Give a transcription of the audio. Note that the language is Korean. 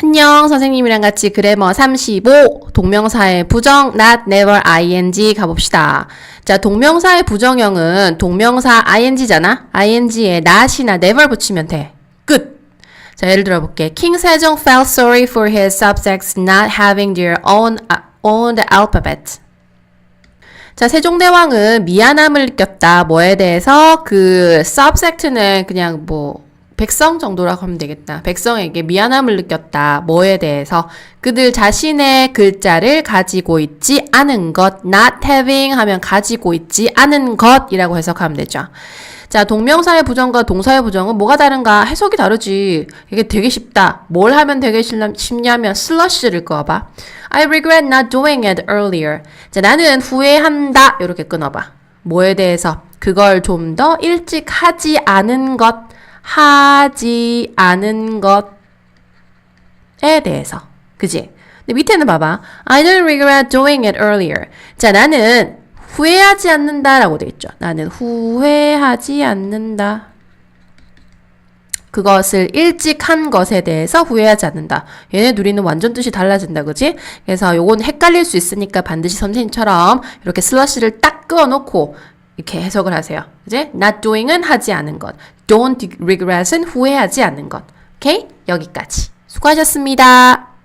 안녕 선생님이랑 같이 그래머 35 동명사의 부정 not never ing 가봅시다. 자 동명사의 부정형은 동명사 ing잖아. ing에 not이나 never 붙이면 돼. 끝. 자 예를 들어 볼게. King 세종 felt sorry for his subjects not having their own uh, own alphabet. 자, 세종대왕은 미안함을 느꼈다. 뭐에 대해서? 그, subject는 그냥 뭐, 백성 정도라고 하면 되겠다. 백성에게 미안함을 느꼈다. 뭐에 대해서? 그들 자신의 글자를 가지고 있지 않은 것. not having 하면 가지고 있지 않은 것이라고 해석하면 되죠. 자, 동명사의 부정과 동사의 부정은 뭐가 다른가? 해석이 다르지. 이게 되게 쉽다. 뭘 하면 되게 쉽냐- 쉽냐면 슬러시를 꺼봐. I regret not doing it earlier. 자, 나는 후회한다. 이렇게 끊어봐. 뭐에 대해서? 그걸 좀 더 일찍 하지 않은 것. 하지 않은 것에 대해서. 그지? 근데 밑에는 봐봐. I don't regret doing it earlier. 자, 나는 후회하지 않는다 라고 돼 있죠. 나는 후회하지 않는다. 그것을 일찍 한 것에 대해서 후회하지 않는다. 얘네 둘이는 완전 뜻이 달라진다, 그지? 그래서 요건 헷갈릴 수 있으니까 반드시 선생님처럼 이렇게 슬러시를 딱 끄어놓고 이렇게 해석을 하세요. 그지? Not doing은 하지 않은 것. Don't regret은 후회하지 않는 것. 오케이? 여기까지. 수고하셨습니다.